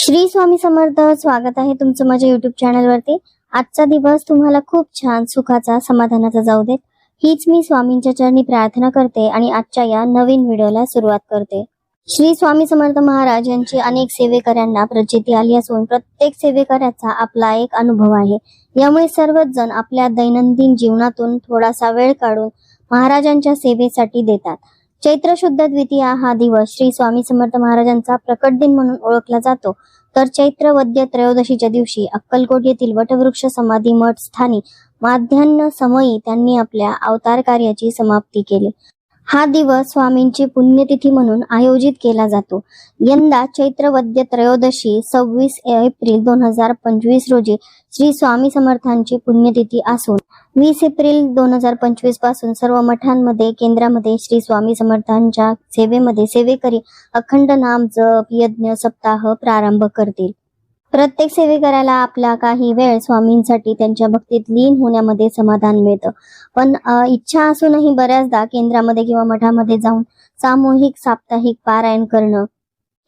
श्री स्वामी समर्थ स्वागत आहे तुमचं माझ्या युट्यूब चॅनलवरती आजचा दिवस तुम्हाला खूप छान सुखाचा समाधानाचा जाऊ देत. हीच मी स्वामींच्या चरणी प्रार्थना करते आणि आजच्या या नवीन व्हिडिओला सुरुवात करते. श्री स्वामी समर्थ महाराज यांची अनेक सेवेकऱ्यांना प्रचिती आली असून प्रत्येक सेवेकऱ्याचा आपला एक अनुभव आहे. यामुळे सर्वच जण आपल्या दैनंदिन जीवनातून थोडासा वेळ काढून महाराजांच्या सेवेसाठी देतात. चैत्र शुद्ध द्वितीया हा दिवस श्री स्वामी समर्थ महाराजांचा प्रकट दिन म्हणून ओळखला जातो. तर चैत्र वद्य त्रयोदशीच्या दिवशी अक्कलकोट येथील वटवृक्ष समाधी मठ स्थानी माध्यान्ह समयी त्यांनी आपल्या अवतार कार्याची समाप्ती केली. हा दिवस स्वामींची पुण्यतिथी म्हणून आयोजित केला जातो. यंदा चैत्र वद्य त्रयोदशी सव्वीस एप्रिल दोन हजार पंचवीस रोजी श्री स्वामी समर्थांची पुण्यतिथी असून वीस एप्रिल दोन हजार पंचवीसपासून सर्व मठांमध्ये केंद्रामध्ये श्री स्वामी समर्थांच्या सेवेमध्ये सेवेकरी अखंड नाम जप यज्ञ सप्ताह प्रारंभ करतील. प्रत्येक सेवेकऱ्याला आपला काही वेळ स्वामींसाठी त्यांच्या भक्तीत लीन होण्यामध्ये समाधान मिळतं. पण इच्छा असूनही बऱ्याचदा केंद्रामध्ये किंवा मठामध्ये जाऊन सामूहिक साप्ताहिक पारायण करणं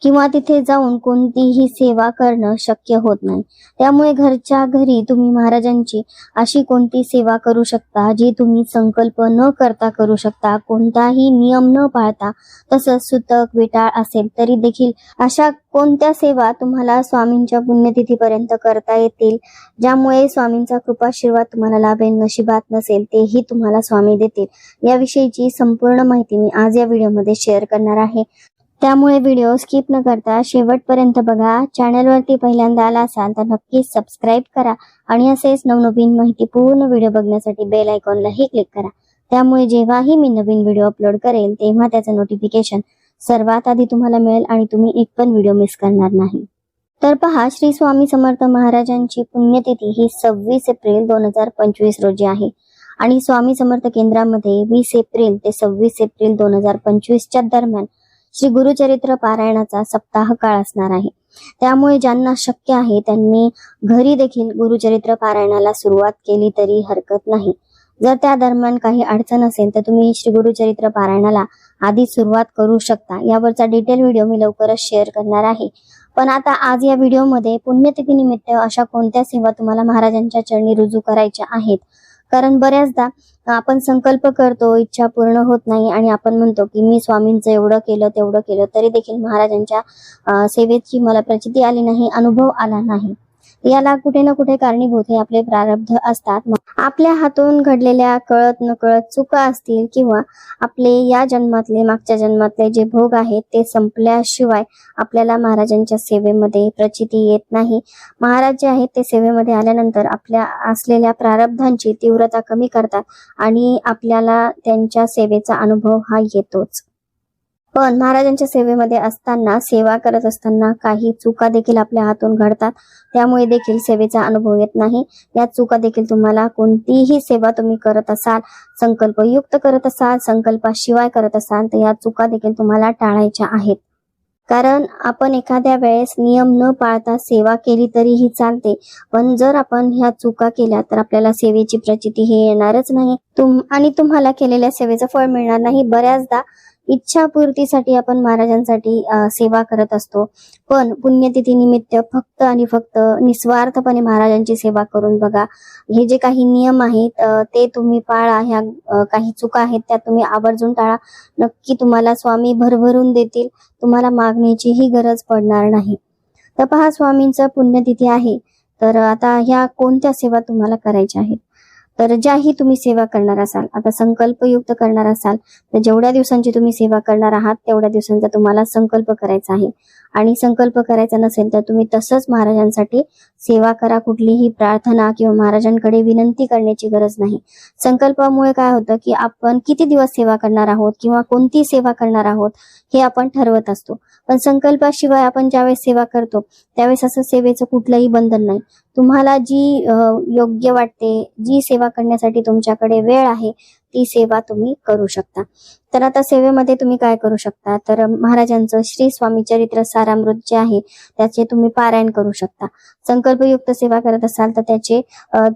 किंवा तिथे जाऊन कोणतीही सेवा करणं शक्य होत नाही. त्यामुळे घरच्या घरी तुम्ही महाराजांची अशी कोणती सेवा करू शकता जी तुम्ही संकल्प न करता करू शकता कोणताही नियम न पाळता तसंच सुतक विटाळ असेल तरी देखील अशा कोणत्या सेवा तुम्हाला स्वामींच्या पुण्यतिथीपर्यंत करता येतील ज्यामुळे स्वामींचा कृपाशीर्वाद तुम्हाला लाभेल नशिबात नसेल तेही तुम्हाला स्वामी देतील. याविषयीची संपूर्ण माहिती मी आज या व्हिडिओमध्ये शेअर करणार आहे. त्यामुळे व्हिडिओ स्किप न करता शेवटपर्यंत बघा. चॅनलवरती पहिल्यांदा आला असाल तर नक्कीच सबस्क्राईब करा आणि असेच नवनवीन माहिती पूर्ण व्हिडिओ बघण्यासाठी बेल आयकॉनलाही क्लिक करा. त्यामुळे जेव्हाही मी नवीन व्हिडिओ अपलोड करेल तेव्हा त्याचं नोटिफिकेशन सर्वात आधी तुम्हाला मिळेल आणि तुम्ही एक पण व्हिडिओ मिस करणार नाही. तर पहा श्री स्वामी समर्थ महाराजांची पुण्यतिथी ही सव्वीस एप्रिल दोन हजार पंचवीस रोजी आहे. आणि स्वामी समर्थ केंद्रामध्ये वीस एप्रिल ते सव्वीस एप्रिल दोन हजार पंचवीसच्या दरम्यान श्री गुरुचरित्र पारायणाचा सप्ताह काळ असणार आहे. त्यामुळे ज्यांना शक्य आहे त्यांनी घरी देखील गुरुचरित्र पारायणाला सुरुवात केली तरी हरकत नाही. जर त्या दरम्यान काही अडचण असेल तर तुम्ही श्री गुरुचरित्र पारायणाला आधी सुरुवात करू शकता. यावरचा डिटेल व्हिडिओ मी लवकरच शेअर करणार आहे. पण आता आज या व्हिडिओमध्ये पुण्यतिथी निमित्त अशा कोणत्या सेवा तुम्हाला महाराजांच्या चरणी रुजू करायच्या आहेत? कारण बऱ्याचदा आपण संकल्प करतो इच्छा पूर्ण होत नाही आणि आपण म्हणतो की मी स्वामींचं एवढं केलं तेवढं केलं तरी देखील महाराजांच्या सेवेची मला प्रचिती आली नाही अनुभव आला नाही. याला कुठे ना कुठे कारणीभूत हे आपले प्रारब्ध असतात. आपल्या हातून घडलेल्या कळत नकळत चुका असतील किंवा आपले या जन्मातले मागच्या जन्मातले जे भोग आहेत ते संपल्याशिवाय आपल्याला महाराजांच्या सेवेमध्ये प्रचिती येत नाही. महाराज जे आहेत ते सेवेमध्ये आल्यानंतर आपल्या असलेल्या प्रारब्धांची तीव्रता कमी करतात आणि आपल्याला त्यांच्या सेवेचा अनुभव हा येतोच. पण महाराजांच्या सेवेमध्ये असताना सेवा करत असताना काही चुका देखील आपल्या हातून घडतात. त्यामुळे देखील सेवेचा अनुभव येत नाही. या चुका देखील तुम्हाला कोणतीही सेवा तुम्ही करत असाल संकल्पयुक्त करत असाल संकल्पाशिवाय करत असाल तर या चुका देखील तुम्हाला टाळायच्या आहेत. कारण आपण एखाद्या वेळेस नियम न पाळता सेवा केली तरीही चालते. पण जर आपण ह्या चुका केल्या तर आपल्याला सेवेची प्रचिती हे येणारच नाही. तुम आणि तुम्हाला केलेल्या सेवेचं फळ मिळणार नाही. बऱ्याचदा इच्छापूर्तीसाठी आपण महाराजांसाठी सेवा करत असतो. पण पुण्यतिथी निमित्त फक्त आणि फक्त निस्वार्थपणे महाराजांची सेवा करून बघा. हे जे काही नियम आहेत ते तुम्ही पाळा. ह्या काही चुका आहेत त्या तुम्ही आवर्जून टाळा. नक्की तुम्हाला स्वामी भरभरून देतील. तुम्हाला मागण्याचीही गरज पडणार नाही. तर पहा स्वामींचं पुण्यतिथी आहे. तर आता ह्या कोणत्या सेवा तुम्हाला करायच्या आहेत? तर ज्याही तुम्ही सेवा करणार असाल आता संकल्पयुक्त करणार असाल तर जेवढ्या दिवसांची तुम्ही सेवा करणार आहात तेवढ्या दिवसांचा तुम्हाला संकल्प करायचा आहे. आणि संकल्प करायचा नसेल तर तुम्ही तसंच महाराजांसाठी सेवा करा. कुठलीही प्रार्थना किंवा महाराजांकडे विनंती करण्याची गरज नाही. संकल्पामुळे काय होतं की आपण किती दिवस सेवा करणार आहोत किंवा कोणती सेवा करणार आहोत हे आपण ठरवत असतो. पण संकल्पाशिवाय आपण ज्यावेळेस सेवा करतो त्यावेळेस असं सेवेचं कुठलंही बंधन नाही. तुम्हाला जी योग्य वाटते जी सेवा करण्यासाठी तुमच्याकडे वेळ आहे ती सेवा तुम्ही करू शकता. तर आता सेवेमध्ये तुम्ही काय करू शकता? तर महाराजांचं श्री स्वामी चरित्र सारामृत जे आहे त्याचे तुम्ही पारायण करू शकता. संकल्पयुक्त सेवा करत असाल तर त्याचे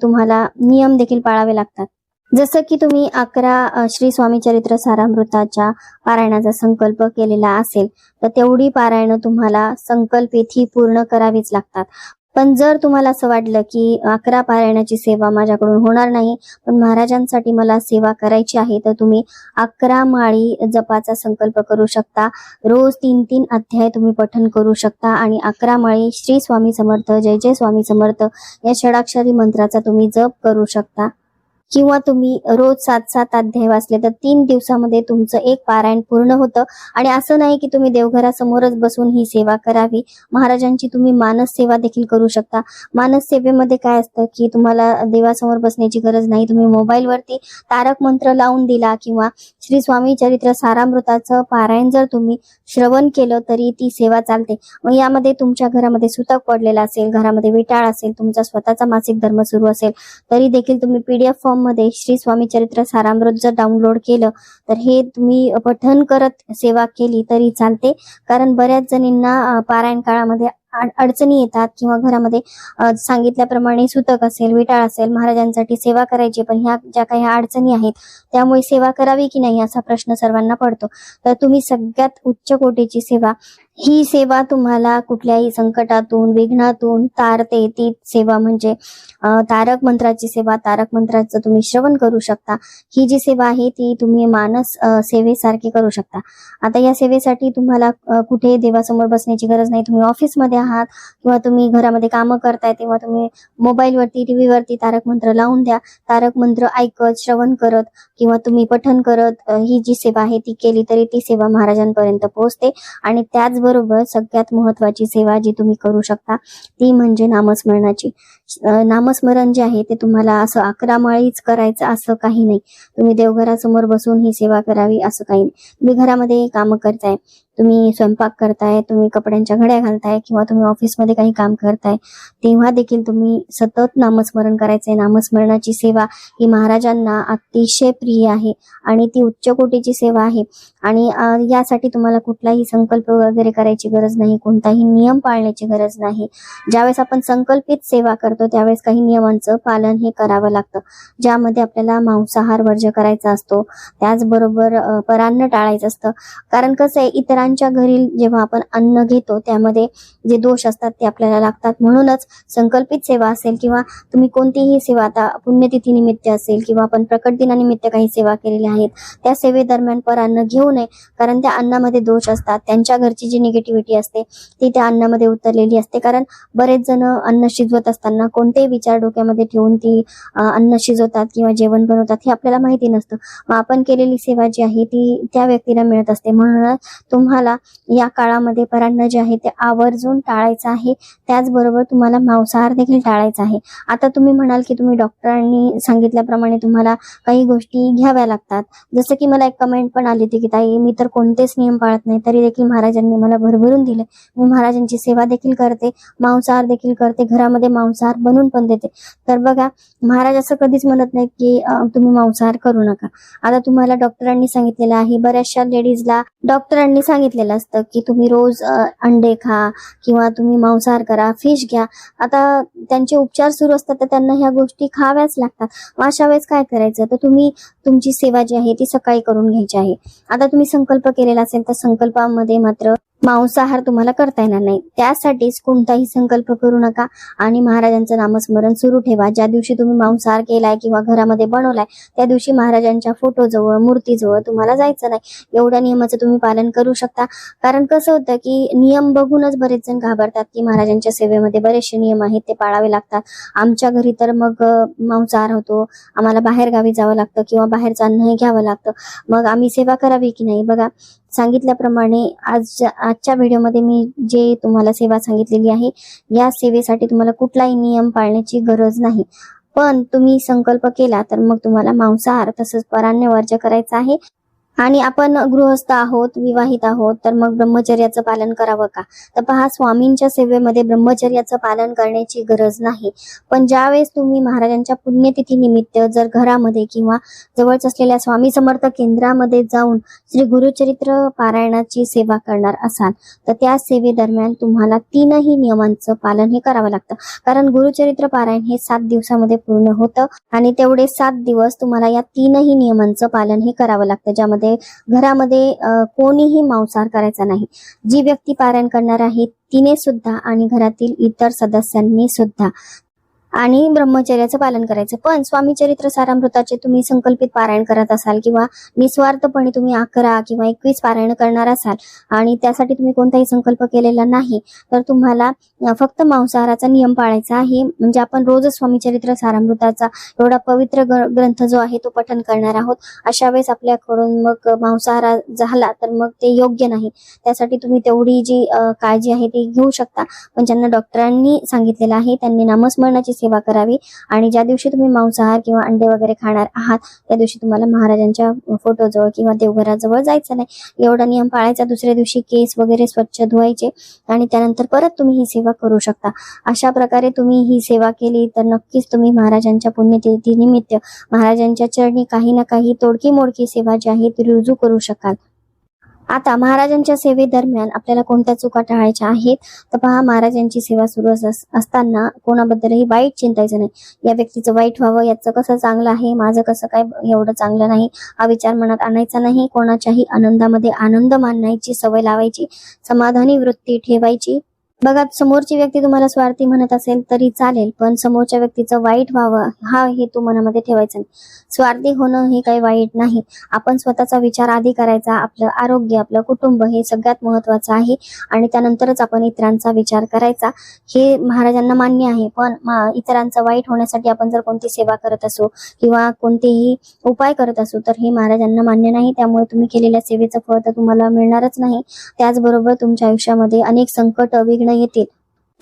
तुम्हाला नियम देखील पाळावे लागतात. जसं की तुम्ही अकरा श्री स्वामी चरित्र सारामृताच्या पारायणाचा संकल्प केलेला असेल तर तेवढी पारायण तुम्हाला संकल्प ही पूर्ण करावीच लागतात. पण जर तुम्हाला असं वाटलं की अकरा पारायणाची सेवा माझ्याकडून होणार नाही पण महाराजांसाठी मला सेवा करायची आहे तर तुम्ही अकरा माळी जपाचा संकल्प करू शकता. रोज तीन तीन अध्याय तुम्ही पठन करू शकता आणि अकरा माळी श्री स्वामी समर्थ जय जय स्वामी समर्थ या षडाक्षरी मंत्राचा तुम्ही जप करू शकता. किंवा तुम्ही रोज सात सात अध्याय वाचले तर तीन दिवसामध्ये तुमचं एक पारायण पूर्ण होतं. आणि असं नाही की तुम्ही देवघरासमोरच बसून ही सेवा करावी. महाराजांची तुम्ही मानस सेवा देखील करू शकता. मानस सेवेमध्ये काय असतं की तुम्हाला देवासमोर बसण्याची गरज नाही. तुम्ही मोबाईलवरती तारक मंत्र लावून दिला किंवा श्री स्वामी चरित्र सारामृताचं पारायण जर तुम्ही श्रवण केलं तरी ती सेवा चालते. मग यामध्ये तुमच्या घरामध्ये सुतक पडलेला असेल घरामध्ये विटाळ असेल तुमचा स्वतःचा मासिक धर्म सुरू असेल तरी देखील तुम्ही पीडीएफ फॉर्म मध्ये श्री स्वामी चरित्र सारामृत जर डाउनलोड केलं तर हे तुम्ही पठन करत सेवा केली तरी चालते. कारण बऱ्याच जणींना पारायण काळामध्ये अडचणी येतात किंवा घरामध्ये सांगितल्याप्रमाणे सुतक असेल विटाळ असेल महाराजांसाठी सेवा करायची पण ह्या ज्या काही अडचणी आहेत त्यामुळे सेवा करावी की नाही असा प्रश्न सर्वांना पडतो. तर तुम्ही सगळ्यात उच्च कोटीची सेवा ही सेवा तुम्हाला कुठल्याही संकटातून विघ्नातून तारते. ती सेवा म्हणजे तारक मंत्राची सेवा. तारक मंत्राचं तुम्ही श्रवण करू शकता. ही जी सेवा आहे ती तुम्ही मानस सेवेसारखी करू शकता. आता या सेवेसाठी तुम्हाला कुठे देवासमोर बसण्याची गरज नाही. तुम्ही ऑफिसमध्ये आहात किंवा तुम्ही घरामध्ये कामं करताय तेव्हा तुम्ही मोबाईलवरती टीव्हीवरती तारक मंत्र लावून द्या. तारक मंत्र ऐकत श्रवण करत किंवा तुम्ही पठन करत ही जी सेवा आहे ती केली तरी ती सेवा महाराजांपर्यंत पोहोचते. आणि त्याच त्याचबरोबर सगळ्यात महत्वाची सेवा जी तुम्ही करू शकता ती म्हणजे नामस्मरणाची. नामस्मरण जे आहे ते तुम्हाला असं अकरा माळीच करायचं असं काही नाही. तुम्ही देवघरासमोर बसून ही सेवा करावी असं काही नाही. तुम्ही घरामध्ये कामं करताय तुम्ही स्वयंपाक करताय तुम्ही कपड्यांच्या घड्या घालताय किंवा तुम्ही ऑफिसमध्ये काही काम करताय तेव्हा देखील तुम्ही सतत नामस्मरण करायचंय. नामस्मरणाची सेवा ही महाराजांना अतिशय प्रिय आहे आणि ती उच्च कोटीची सेवा आहे. आणि यासाठी तुम्हाला कुठलाही संकल्प वगैरे करायची गरज नाही कोणताही नियम पाळण्याची गरज नाही. ज्यावेळेस आपण संकल्पित सेवा करतो त्यावेळेस काही नियमांचं पालन हे करावं लागतं. ज्यामध्ये आपल्याला मांसाहार वर्ज्य करायचा असतो त्याचबरोबर परान्न टाळायचं असतं. कारण कसं आहे इतरांच्या घरी जेव्हा आपण अन्न घेतो त्यामध्ये जे दोष असतात ते आपल्याला लागतात. म्हणूनच संकल्पित सेवा असेल किंवा तुम्ही कोणतीही सेवा आता पुण्यतिथी निमित्त असेल किंवा आपण प्रकट दिनानिमित्त काही सेवा केलेल्या आहेत त्या सेवेदरम्यान पर अन्न घेऊ नये. कारण त्या अन्नामध्ये दोष असतात. त्यांच्या घरची जी निगेटिव्हिटी असते ती त्या अन्नामध्ये उतरलेली असते. कारण बरेच जण अन्न शिजवत असताना कोणतेही विचार डोक्यामध्ये ठेवून ती अन्न शिजवतात किंवा जेवण बनवतात हे आपल्याला माहिती नसतं. मग आपण केलेली सेवा जी आहे ती त्या व्यक्तीला मिळत असते. म्हणून तुम्हाला या काळामध्ये परान्न जे आहे ते आवर्जून टाळायचं आहे. त्याचबरोबर तुम्हाला मांसाहार देखील टाळायचा आहे. आता तुम्ही म्हणाल की तुम्ही डॉक्टरांनी सांगितल्याप्रमाणे तुम्हाला काही गोष्टी घ्याव्या लागतात. जसं की मला एक कमेंट पण आली होती की ताई मी तर कोणतेच नियम पाळत नाही तरी देखील महाराजांनी मला भरभरून दिले मी महाराजांची सेवा देखील करते मांसाहार देखील करते घरामध्ये मांसाहार बनवून पण देते. तर बघा महाराज असं कधीच म्हणत नाही की तुम्ही मांसाहार करू नका. आता तुम्हाला डॉक्टरांनी सांगितलेलं आहे बऱ्याचशा लेडीजला डॉक्टरांनी सांगितलेलं असतं की तुम्ही रोज अंडे खा किंवा तुम्ही मांसाहार करा फिश घ्या. आता त्यांचे उपचार सुरू असतात तर त्यांना ह्या गोष्टी खाव्याच लागतात. मग अशा वेळेस काय करायचं? तर तुम्ही तुमची सेवा जी आहे ती सकाळी करून घ्यायची आहे. आता तुम्ही संकल्प केलेला असेल तर संकल्पामध्ये मात्र मांसाहार तुम्हाला करता येणार नाही. त्यासाठीच कोणताही संकल्प करू नका आणि महाराजांचं नामस्मरण सुरू ठेवा. ज्या दिवशी तुम्ही मांसाहार केलाय किंवा घरामध्ये बनवलाय त्या दिवशी महाराजांच्या फोटोजवळ मूर्तीजवळ तुम्हाला जायचं नाही. एवढ्या नियमाचं तुम्ही पालन करू शकता. कारण कसं होतं की नियम बघूनच बरेच जण घाबरतात की महाराजांच्या सेवेमध्ये बरेचसे नियम आहेत ते पाळावे लागतात. आमच्या घरी तर मग मांसाहार होतो. आम्हाला बाहेर गावी जावं लागतं किंवा बाहेरचं अन्नही घ्यावं लागतं. मग आम्ही सेवा करावी की नाही? बघा सांगितल्याप्रमाणे आज आजच्या व्हिडिओमध्ये मी जे तुम्हाला सेवा सांगितलेली आहे या सेवेसाठी तुम्हाला कुठलाही नियम पाळण्याची गरज नाही. पण तुम्ही संकल्प केला तर मग तुम्हाला मांसाहार तसंच परान्य वर्ज करायचा आहे. आणि आपण गृहस्थ आहोत विवाहित आहोत तर मग ब्रह्मचर्याचं पालन करावं का? तर पहा स्वामींच्या सेवेमध्ये ब्रह्मचर्याचं पालन करण्याची गरज नाही. पण ज्यावेळेस तुम्ही महाराजांच्या पुण्यतिथी निमित्त जर घरामध्ये किंवा जवळच असलेल्या स्वामी समर्थ केंद्रामध्ये जाऊन श्री गुरुचरित्र पारायणाची सेवा करणार असाल तर त्या सेवेदरम्यान तुम्हाला तीनही नियमांचं पालन हे करावं लागतं. कारण गुरुचरित्र पारायण हे सात दिवसामध्ये पूर्ण होतं आणि तेवढे सात दिवस तुम्हाला या तीनही नियमांचं पालन हे करावं लागतं ज्यामध्ये घरामध्ये कोणीही मांसाहार करायचा नाही. जी व्यक्ती पारायण करणार आहे तिने सुद्धा आणि घरातील इतर सदस्यांनी सुद्धा आणि ब्रह्मचर्याचं पालन करायचं. पण स्वामी चरित्र सारामृताचे तुम्ही संकल्पित पारायण करत असाल किंवा निस्वार्थपणे तुम्ही अकरा किंवा एकवीस पारायण करणार असाल आणि त्यासाठी तुम्ही कोणताही संकल्प केलेला नाही तर तुम्हाला फक्त मांसाहाराचा नियम पाळायचा आहे. म्हणजे आपण रोज स्वामी चरित्र सारामृताचा एवढा पवित्र ग्रंथ जो आहे तो पठन करणार आहोत. अशा वेळेस आपल्याकडून मग मांसाहार झाला तर मग ते योग्य नाही. त्यासाठी तुम्ही तेवढी जी काळजी आहे ती घेऊ शकता. पण ज्यांना डॉक्टरांनी सांगितलेलं आहे त्यांनी नामस्मरणाची सेवा करावी. आणि ज्या दिवशी तुम्ही मांसाहार किंवा अंडे वगैरे खाणार आहात त्या दिवशी तुम्हाला महाराजांच्या फोटोजवळ किंवा देवघराजवळ जायचं नाही. एवढा नियम पाळायचा दुसऱ्या दिवशी केस वगैरे स्वच्छ धुवायचे आणि त्यानंतर परत तुम्ही ही सेवा करू शकता. अशा प्रकारे तुम्ही ही सेवा केली तर नक्कीच तुम्ही महाराजांच्या पुण्यतिथी निमित्त महाराजांच्या चरणी काही ना काही तोडकी मोडकी सेवा जी आहे ती रुजू करू शकाल. आता महाराजांच्या सेवेदरम्यान आपल्याला कोणत्या चुका टाळायच्या आहेत? तर पहा महाराजांची सेवा सुरू अस- असताना कोणाबद्दलही वाईट चिंतायचं नाही. या व्यक्तीचं वाईट व्हावं याचं कसं चांगलं आहे? माझं कसं काय एवढं चांगलं नाही? हा विचार मनात आणायचा नाही. कोणाच्याही आनंदामध्ये आनंद मानण्याची सवय लावायची. समाधानी वृत्ती ठेवायची. बघा समोरची व्यक्ती तुम्हाला स्वार्थी म्हणत असेल तरी चालेल पण समोरच्या व्यक्तीचं वाईट व्हावं हा हेतू मनामध्ये ठेवायचा नाही. स्वार्थी होणं हे काही वाईट नाही. आपण स्वतःचा विचार आधी करायचा आपलं आरोग्य आपलं कुटुंब हे सगळ्यात महत्वाचं आहे. आणि त्यानंतरच आपण इतरांचा विचार करायचा. हे महाराजांना मान्य आहे पण इतरांचं वाईट होण्यासाठी आपण जर कोणती सेवा करत असू किंवा कोणतेही उपाय करत असू तर हे महाराजांना मान्य नाही. त्यामुळे तुम्ही केलेल्या सेवेचं फळ तर तुम्हाला मिळणारच नाही. त्याचबरोबर तुमच्या आयुष्यामध्ये अनेक संकट विघ्न येतील.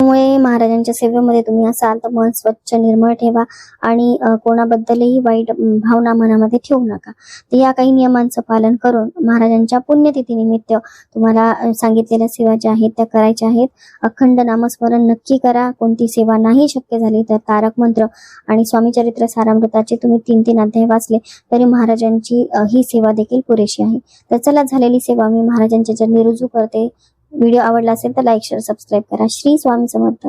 त्यामुळे महाराजांच्या सेवेमध्ये तुम्ही असाल तर मन स्वच्छ निर्मळ ठेवा आणि कोणाबद्दलही वाईट भावना मनामध्ये ठेवू नका. तर या काही नियमांचं पालन करून महाराजांच्या पुण्यतिथी निमित्त तुम्हाला सांगितलेल्या सेवा ज्या आहेत त्या करायच्या आहेत. अखंड नामस्मरण नक्की करा. कोणती सेवा नाही शक्य झाली तर तारक मंत्र आणि स्वामी चरित्र सारामृताचे तुम्ही तीन तीन अध्याय वाचले तरी महाराजांची ही सेवा देखील पुरेशी आहे. तर चला झालेली सेवा मी महाराजांच्या चरणी रुजू करते. व्हिडिओ आवडला असेल तर लाईक शेअर सबस्क्राईब करा. श्री स्वामी समर्थ.